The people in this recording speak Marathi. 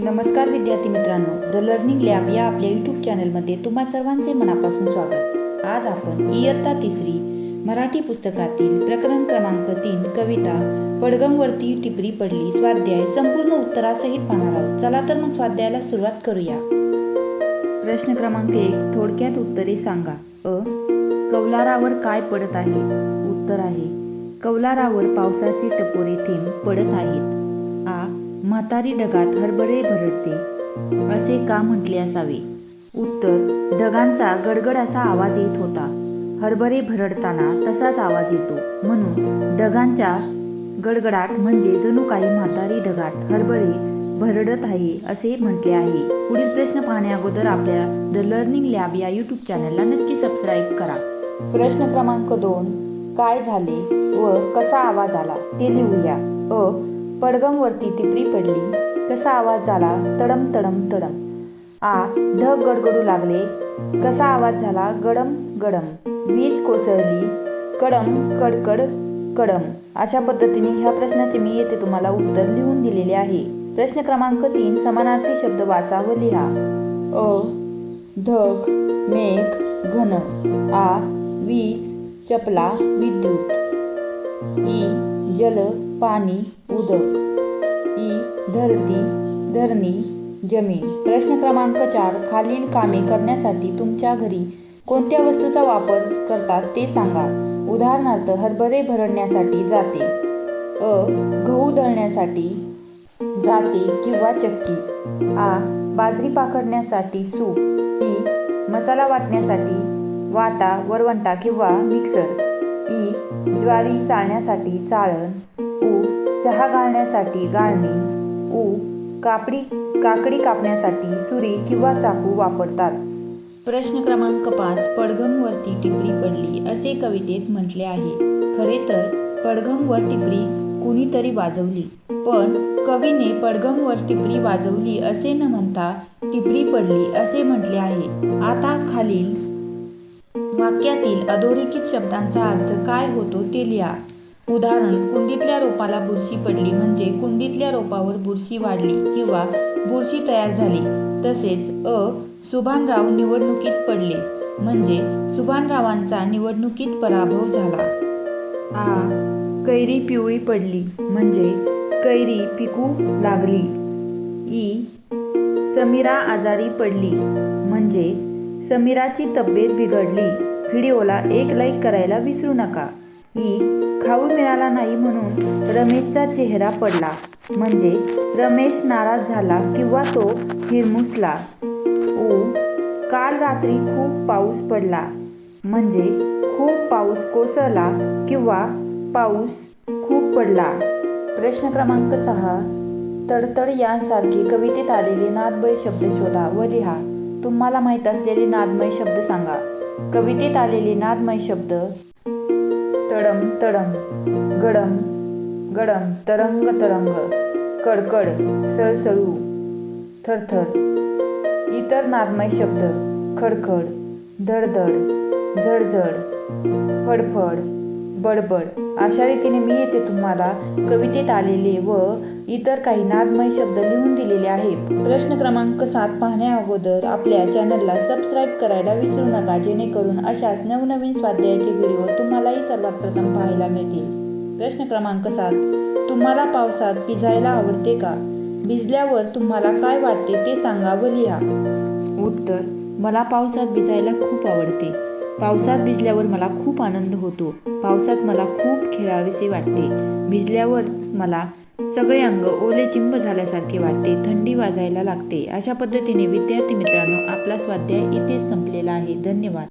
नमस्कार विद्यार्थी मित्रांनो द लर्निंग लॅब या आपल्या यूट्यूब चॅनलमध्ये तुम्हा सर्वांचे मनापासून स्वागत. आज आपण इयत्ता तिसरी मराठी पुस्तकातील प्रकरण क्रमांक तीन कविता पडगमवरती टिपरी पडली स्वाध्याय संपूर्ण उत्तरासहित पाहणार आहोत. चला तर मग स्वाध्यायाला सुरुवात करूया. प्रश्न क्रमांक एक थोडक्यात उत्तरे सांगा. अ. कौलारावर काय पडत आहे? उत्तर आहे. कौलारावर पावसाचे टपोरे थेंब पडत आहेत. आ. म्हातारी ढगात हरभरे भरडते असे का म्हटले असावे? उत्तर ढगांचा गडगड असा आवाज येत होता. हरभरे भरडताना तसाच आवाज येतो. म्हणून ढगांच्या गडगडाट म्हणजे जणू काही म्हातारी ढगात हरभरे भरडत आहे असे म्हटले आहे. पुढील प्रश्न पाहण्या अगोदर आपल्या द लर्निंग लॅब या यूट्यूब चॅनलला नक्की सबस्क्राईब करा. प्रश्न क्रमांक दोन काय झाले व कसा आवाज आला ते लिहूया. अ पडगमवरती टिपरी पडली. कसा आवाज झाला? तडम तडम तडम. आ ढग गडगडू लागले. कसा आवाज झाला? गडम गडम. वीज कोसळली. कडम कडकड कडम. अशा पद्धतीने ह्या प्रश्नाचे मी येथे तुम्हाला उत्तर लिहून दिलेले आहे. प्रश्न क्रमांक तीन समानार्थी शब्द वाचा व लिहा. अ ढग मेघ घन. आ वीज चपला विद्युत. ई जल पाणी उदक ई धरती धरणी जमीन. प्रश्न क्रमांक चार खालील कामे करण्यासाठी तुमच्या घरी कोणत्या वस्तूचा वापर करतात ते सांगा. उदाहरणार्थ हरभरे भरडण्यासाठी जाते. अ गहू दळण्यासाठी जाते किंवा चक्की. आ बाजरी पाकडण्यासाठी सूप. ई मसाला वाटण्यासाठी वाटा वरवंटा किंवा मिक्सर. ई ज्वारी चाळण्यासाठी चाळण. चहा गाळण्यासाठी गाळणी उ कापडी काकडी कापण्यासाठी सुरी किंवा चाकू वापरतात. प्रश्न क्रमांक पाच पडघमवरती टिपरी पडली असे कवितेत म्हटले आहे. खरे तर पडघमवर टिपरी कुणीतरी वाजवली. पण कवीने पडघमवर टिपरी वाजवली असे न म्हणता टिपरी पडली असे म्हटले आहे. आता खालील वाक्यातील अधोरेखित शब्दांचा अर्थ काय होतो ते लिहा. उदाहरण कुंडीतल्या रोपाला बुरशी पडली म्हणजे कुंडीतल्या रोपावर बुरशी वाढली किंवा बुरशी तयार झाली. तसेच अ सुभानराव निवडणुकीत पडले म्हणजे सुभानरावांचा निवडणुकीत पराभव झाला. आ कैरी पिवळी पडली म्हणजे कैरी पिकू लागली. ई समीरा आजारी पडली म्हणजे समीराची तब्येत बिघडली. व्हिडिओला एक लाईक करायला विसरू नका. ई खाऊ मिळाला नाही म्हणून रमेशचा चेहरा पडला. म्हणजे रमेश नाराज झाला किंवा तो हिरमुसला. उ काल रात्री खूप पाऊस पडला. म्हणजे खूप पाऊस कोसळला किंवा पाऊस खूप पडला. प्रश्न क्रमांक सहा. तडतड यांसारखी कवितेत आलेले नादमय शब्द शोधा व लिहा. तुम्हाला माहीत असलेले नादमय शब्द सांगा. कवितेत आलेले नादमय शब्द तडम तडम गडम गडम तरंग तरंग कडकड सळसळू थरथर इतर नादमय शब्द खडखड धडधड झडझड फडफड बडबड. अशा रीतीने मी येथे तुम्हाला कवितेत आलेले व इतर काही नादमय शब्द लिहून दिलेले आहे प्रश्न क्रमांक सात पाहण्या अगोदर आपल्या चॅनलला सबस्क्राईब करायला विसरू नका जेणेकरून अशाच नवनवीन स्वाध्यायाचे व्हिडिओ तुम्हालाही सर्वात प्रथम पाहायला मिळतील. प्रश्न क्रमांक सात. तुम्हाला पावसात भिजायला आवडते का? भिजल्यावर तुम्हाला काय वाटते ते सांगा व लिहा. उत्तर. मला पावसात भिजायला खूप आवडते. पावसात भिजल्यावर मला खूप आनंद होतो. पावसात मला खूप खेळावेसे वाटते. भिजल्यावर मला सगळे अंग ओले चिंब झाल्यासारखे वाटते. थंडी वाजायला लागते. अशा पद्धतीने विद्यार्थी मित्रांनो आपला स्वाध्याय इथेच संपलेला आहे. धन्यवाद.